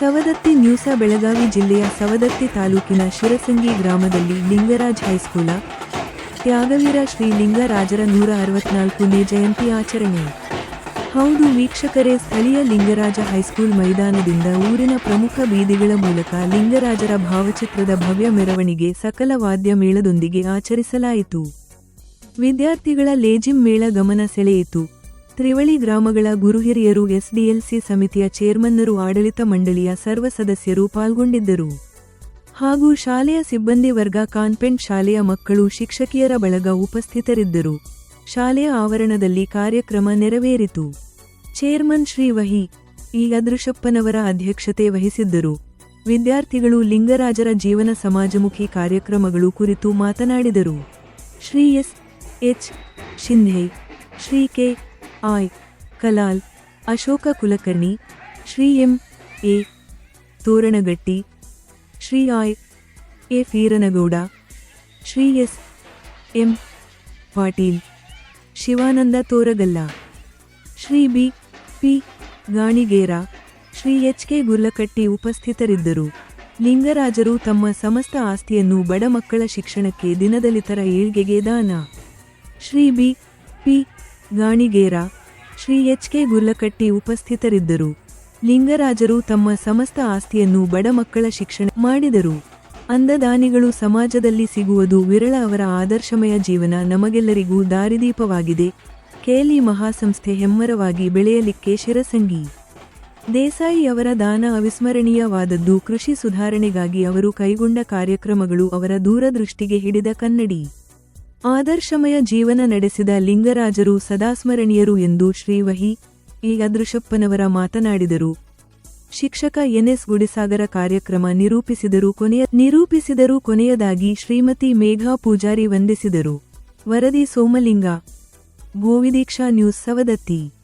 Savadatti news Belagavi ಜಿಲ್ಲೆಯ ಸವದತ್ತಿ ತಾಲೂಕಿನ ಶಿರಸಂಗಿ ಗ್ರಾಮದಲ್ಲಿ ಲಿಂಗರಾಜ್ ಹೈಸ್ಕೂಲ, ತ್ಯಾಗವೀರ ಶ್ರೀ ಲಿಂಗರಾಜರ ನೂರ ಅರವತ್ನಾಲ್ಕನೇ ಜಯಂತಿ ಆಚರಣೆ. ಹೌದು ವೀಕ್ಷಕರೇ, ಸ್ಥಳೀಯ ಲಿಂಗರಾಜ ಹೈಸ್ಕೂಲ್ ಮೈದಾನದಿಂದ ಊರಿನ ಪ್ರಮುಖ ಬೀದಿಗಳ ಮೂಲಕ ಲಿಂಗರಾಜರ ಭಾವಚಿತ್ರದ ಭವ್ಯ ಮೆರವಣಿಗೆ ಸಕಲ ವಾದ್ಯ ಮೇಳದೊಂದಿಗೆ ಆಚರಿಸಲಾಯಿತು. ವಿದ್ಯಾರ್ಥಿಗಳ ಲೇಜಿಂ ಮೇಳ ಗಮನ ಸೆಳೆಯಿತು. ತ್ರಿವಳಿ ಗ್ರಾಮಗಳ ಗುರುಹಿರಿಯರು ಎಸ್ಡಿಎಲ್ಸಿ ಸಮಿತಿಯ ಚೇರ್ಮನ್ನರು ಆಡಳಿತ ಮಂಡಳಿಯ ಸರ್ವ ಸದಸ್ಯರು ಪಾಲ್ಗೊಂಡಿದ್ದರು. ಹಾಗೂ ಶಾಲೆಯ ಸಿಬ್ಬಂದಿ ವರ್ಗ ಕಾನ್ಪೆಂಟ್ ಶಾಲೆಯ ಮಕ್ಕಳು ಶಿಕ್ಷಕಿಯರ ಬಳಗ ಉಪಸ್ಥಿತರಿದ್ದರು. ಶಾಲೆಯ ಆವರಣದಲ್ಲಿ ಕಾರ್ಯಕ್ರಮ ನೆರವೇರಿತು. ಚೇರ್ಮನ್ ಶ್ರೀ ವಹಿ ಈ ಅದೃಶಪ್ಪನವರ ಅಧ್ಯಕ್ಷತೆ ವಹಿಸಿದ್ದರು. ವಿದ್ಯಾರ್ಥಿಗಳು ಲಿಂಗರಾಜರ ಜೀವನ ಸಮಾಜಮುಖಿ ಕಾರ್ಯಕ್ರಮಗಳು ಕುರಿತು ಮಾತನಾಡಿದರು. Shri S. H. Shinde, Shri K. I, Kalal, Ashoka Kulkarni, Shri M, A, Toranagatti, Shri I, A Feeranagouda Shri S, M, Patil, Shivananda Toragalla, Shri B, P, Ganigera, Shri H K Gurlakatti ಉಪಸ್ಥಿತರಿದ್ದರು. ಲಿಂಗರಾಜರು ತಮ್ಮ ಸಮಸ್ತ ಆಸ್ತಿಯನ್ನು ಬಡ ಮಕ್ಕಳ ಶಿಕ್ಷಣಕ್ಕೆ ದಿನದಲಿತರ ಏಳ್ಗೆಗೆ ದಾನ. Shri B, P Ganigera Shri H K Gurlakatti ಉಪಸ್ಥಿತರಿದ್ದರು. ಲಿಂಗರಾಜರು ತಮ್ಮ ಸಮಸ್ತ ಆಸ್ತಿಯನ್ನು ಬಡ ಮಕ್ಕಳ ಶಿಕ್ಷಣ ಮಾಡಿದರು. ಅಂದದಾನಿಗಳು ಸಮಾಜದಲ್ಲಿ ಸಿಗುವುದು ವಿರಳ ಅವರ ಆದರ್ಶಮಯ ಜೀವನ ನಮಗೆಲ್ಲರಿಗೂ ದಾರಿದೀಪವಾಗಿದೆ. ಕೇಲಿ ಮಹಾಸಂಸ್ಥೆ ಹೆಮ್ಮರವಾಗಿ ಬೆಳೆಯಲಿಕ್ಕೆ ಶಿರಸಂಗಿ. ದೇಸಾಯಿ ಅವರ ದಾನ ಅವಿಸ್ಮರಣೀಯವಾದದ್ದು ಕೃಷಿ ಸುಧಾರಣೆಗಾಗಿ ಅವರು ಕೈಗೊಂಡ ಕಾರ್ಯಕ್ರಮಗಳು ಅವರ ದೂರದೃಷ್ಟಿಗೆ ಹಿಡಿದ ಕನ್ನಡಿ. ಆದರ್ಶಮಯ ಜೀವನ ನಡೆಸಿದ ಲಿಂಗರಾಜರು ಸದಾಸ್ಮರಣೀಯರು ಎಂದು ಶ್ರೀವಹಿ ಈ ಅದೃಶಪ್ಪನವರ ಮಾತನಾಡಿದರು. ಶಿಕ್ಷಕ ಎನ್ಎಸ್ ಗುಡಿಸಾಗರ ಕಾರ್ಯಕ್ರಮ ನಿರೂಪಿಸಿದರು ಕೊನೆಯ ನಿರೂಪಿಸಿದರು ಕೊನೆಯದಾಗಿ ಶ್ರೀಮತಿ ಮೇಘಾ ಪೂಜಾರಿ ವಂದಿಸಿದರು. ವರದಿ ಸೋಮಲಿಂಗ ಗೋವಿದೀಕ್ಷಾ ನ್ಯೂಸ್ ಸವದತ್ತಿ.